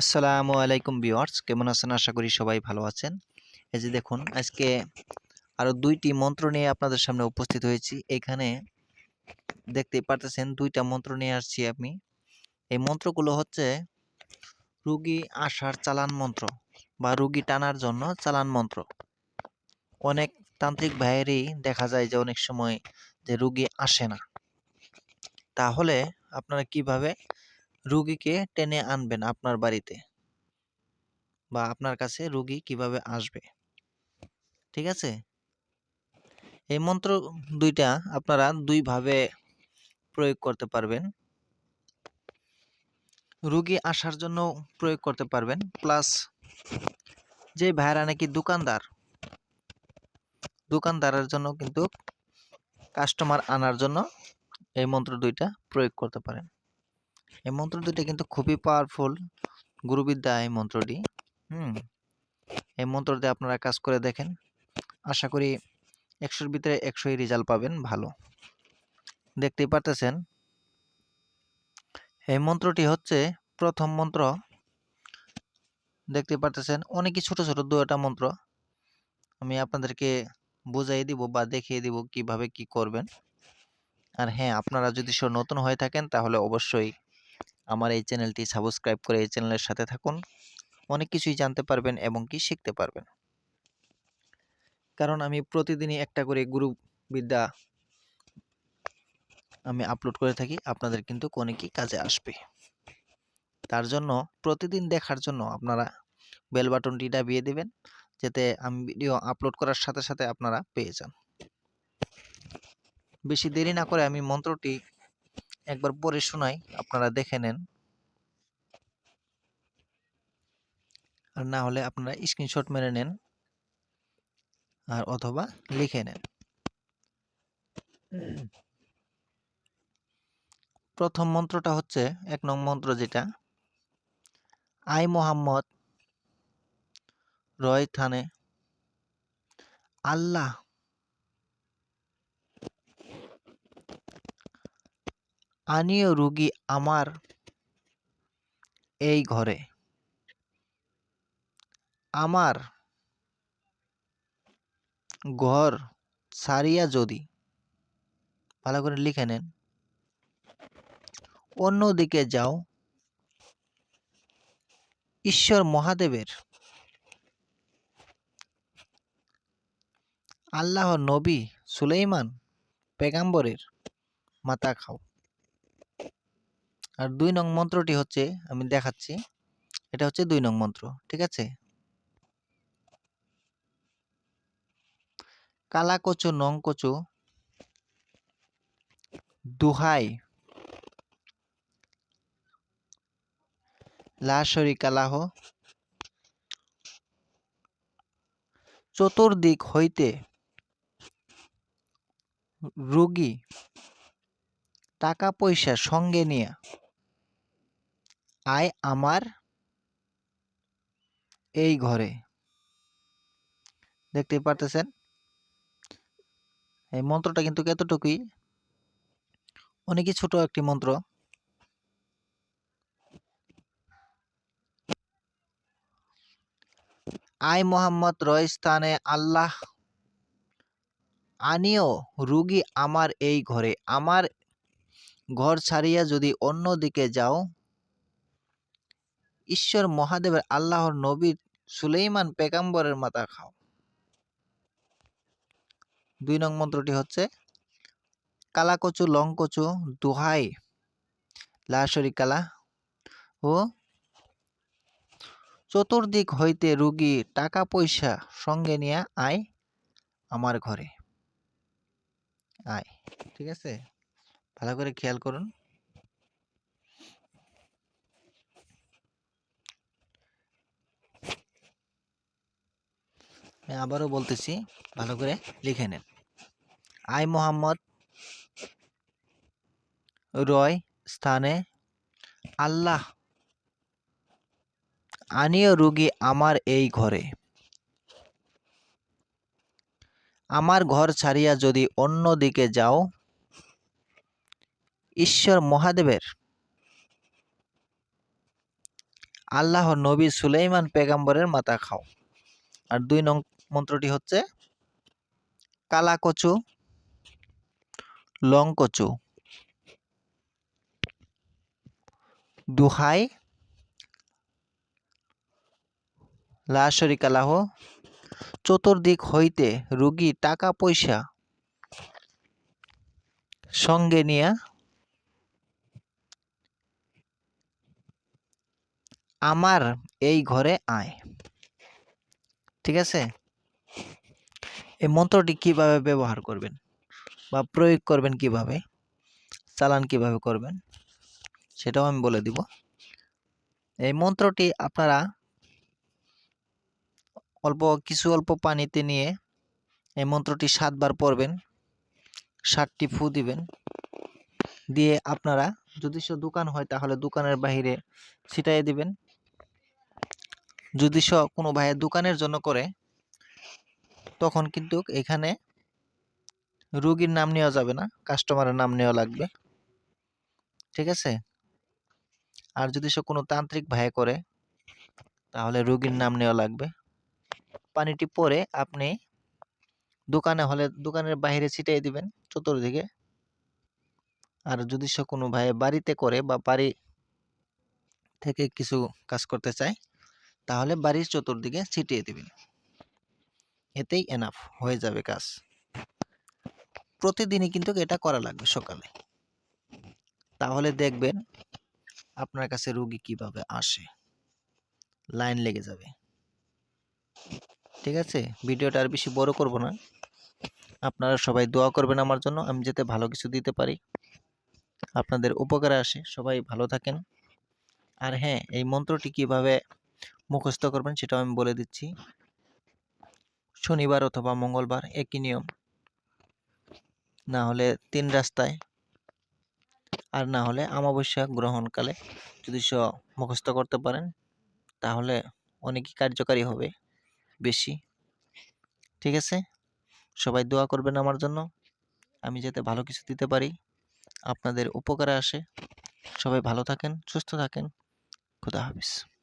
আসসালামু আলাইকুম ভিউয়ার্স, কেমন আছেন? আশা করি সবাই ভালো আছেন। এই যে দেখুন, আজকে আরও দুইটি মন্ত্র নিয়ে আপনাদের সামনে উপস্থিত হয়েছি। এখানে দেখতে পারতেছেন দুইটা মন্ত্র নিয়ে আসছি আমি। এই মন্ত্রগুলো হচ্ছে রুগী আসার চালান মন্ত্র বা রুগী টানার জন্য চালান মন্ত্র। অনেক তান্ত্রিক ভাইয়েরই দেখা যায় যে অনেক সময় যে রুগী আসে না। তাহলে আপনারা কীভাবে রুগীকে টেনে আনবেন আপনার বাড়িতে? বা আপনার কাছে রুগী কীভাবে আসবে? ঠিক আছে? এই মন্ত্র দুইটা আপনারা দুইভাবে প্রয়োগ করতে পারবেন। রুগী আসার জন্য প্রয়োগ করতে পারবেন। প্লাস যে ভাইরা নাকি দোকানদার, দোকানদারের জন্য কিন্তু কাস্টমার আনার জন্য এই মন্ত্র দুইটা প্রয়োগ করতে পারেন। এই মন্ত্র দুইটা কিন্তু খুবই পাওয়ারফুল গুরুবিদ্যা এই মন্ত্রটি, হুম? এই মন্ত্রটি আপনারা কাজ করে দেখেন। আশা করি একশোর ভিতরে একশোই রেজাল্ট পাবেন, ভালো। দেখতেই পারতেছেন? এই মন্ত্রটি হচ্ছে প্রথম মন্ত্র। দেখতে পারতেছেন? অনেকই ছোট ছোট দুটা মন্ত্র। আমি আপনাদেরকে বুঝাই দিব বা দেখিয়ে দিব কীভাবে কি করবেন। আর হ্যাঁ আপনারা যদি সব নতুন হয়ে থাকেন তাহলে অবশ্যই আমার এই চ্যানেলটি সাবস্ক্রাইব করে এই চ্যানেলের সাথে থাকুন। অনেক কিছুই জানতে পারবেন এবং কি শিখতে পারবেন। কারণ আমি প্রতিদিনই একটা করে গুরু বিদ্যা আমি আপলোড করে থাকি, আপনাদের কিন্তু অনেকই কাজে আসবে। তার জন্য প্রতিদিন দেখার জন্য আপনারা বেল বাটনটি দাবিয়ে দেবেন, যাতে আমি ভিডিও আপলোড করার সাথে সাথে আপনারা পেয়ে যান। বেশি দেরি না করে আমি মন্ত্রটি একবার পড়ে শোনাই, আপনারা দেখে নেন। আর না হলে আপনারা স্ক্রিনশট মেরে নেন আর অথবা লিখে নেন। প্রথম মন্ত্রটা হচ্ছে, এক নং মন্ত্র যেটা আই মোহাম্মদ, রয় থানে, আল্লাহ আনিও রুগী আমার এই ঘরে। আমার ঘর সারিয়া যদি, ভালো করে লিখে নেন, অন্যদিকে যাও, ঈশ্বর মহাদেবের আল্লাহ নবী সুলেইমান পেগাম্বরের মাথা খাও। আর দুই নং মন্ত্রটি হচ্ছে, আমি দেখাচ্ছি। এটা হচ্ছে দুই নং মন্ত্র, ঠিক আছে? কালা কচু নং কচু দুহাই, লাশরি কালাহ, চতুর্দিক হইতে রোগী টাকা পয়সা সঙ্গে নিয়ে আয় আমার এই ঘরে। দেখতে পারতেছেন? এই মন্ত্রটা কিন্তু এতটুকুই। অনেকই ছোট একটি মন্ত্র? আই মোহাম্মদ, রয় স্থানে আল্লাহ। আনিও রুগী আমার এই ঘরে। আমার ঘর ছাড়িয়া যদি অন্য দিকে যাও ঈশ্বর মহাদেবের আল্লাহর নবীর সুলেইমান পেগাম্বরের মাথা খাও। দুই নং মন্ত্রটি হচ্ছে, কালাকচু, লংকচু, দুহাই লাশরি কালা ও চতুর্দিক হইতে রুগী টাকা পয়সা সঙ্গে নিয়ে আয় আমার ঘরে। আয়, ঠিক আছে? ভালো করে খেয়াল করুন। আবারও বলতেছি, ভালো করে লিখে নেন। আই মোহাম্মদ রয় স্থানে, আল্লাহ আনিও রুগী আমার এই ঘরে। আমার ঘর ছাড়িয়া যদি অন্য দিকে যাও, ঈশ্বর মহাদেবের আল্লাহ নবী সুলাইমান পেগাম্বরের মাথা খাও। আর দুই নং মন্ত্রটি হচ্ছে কালা কচু লং কচু দুহাই লা কালাহ চতুর্দিক হইতে রুগী টাকা পয়সা সঙ্গে নিয়া আমার এই ঘরে আয়। ঠিক আছে? এই মন্ত্রটি কীভাবে ব্যবহার করবেন? বা প্রয়োগ করবেন কীভাবে? চালান কীভাবে করবেন? সেটাও আমি বলে দিব। এই মন্ত্রটি আপনারা অল্প, কিছু অল্প পানিতে নিয়ে এই মন্ত্রটি সাতবার পড়বেন। ষাটটি ফু দিবেন। দিয়ে আপনারা যদি সে দোকান হয় তাহলে দোকানের বাহিরে ছিটাই দিবেন। যদি স কোনো ভাইয়ের দোকানের জন্য করে তখন কিন্তু এখানে রুগীর নাম নেওয়া যাবে না কাস্টমারের নাম নেওয়া লাগবে। ঠিক আছে? আর যদি সে কোনো তান্ত্রিক ভাই করে, তাহলে রুগীর নাম নেওয়া লাগবে। পানিটি পরে আপনি দোকানে হলে, দোকানের বাইরে ছিটিয়ে দিবেন চতুর্দিকে। আর যদি সে কোনো ভাই বাড়িতে করে বা বাড়ি থেকে কিছু কাজ করতে চায়, তাহলে বাড়ির চতুর্দিকে ছিটিয়ে দিবেন। এতেই এনাফ হয়ে যাবে কাজ। প্রতিদিনই কিন্তু এটা করা লাগবে সকালে। তাহলে দেখবেন আপনার কাছে রুগী কীভাবে আসে। লাইন লেগে যাবে। ঠিক আছে? ভিডিওটা আর বেশি বড় করব না। আপনারা সবাই দোয়া করবেন আমার জন্য। আমি যাতে ভালো কিছু দিতে পারি। আপনাদের উপকারে আসে। সবাই ভালো থাকেন। আর হ্যাঁ এই মন্ত্রটি কীভাবে মুখস্থ করবেন সেটাও আমি বলে দিচ্ছি। শনিবার অথবা মঙ্গলবার একই নিয়ম। না হলে তিন রাস্তায়। আর না হলে অমাবস্যা গ্রহণকালে যদি স মুখস্থ করতে পারেন, তাহলে অনেকই কার্যকারী হবে, বেশি। ঠিক আছে? সবাই দোয়া করবেন আমার জন্য। আমি যাতে ভালো কিছু দিতে পারি, আপনাদের উপকারে আসে। সবাই ভালো থাকেন, সুস্থ থাকেন। খুদা হাফিজ।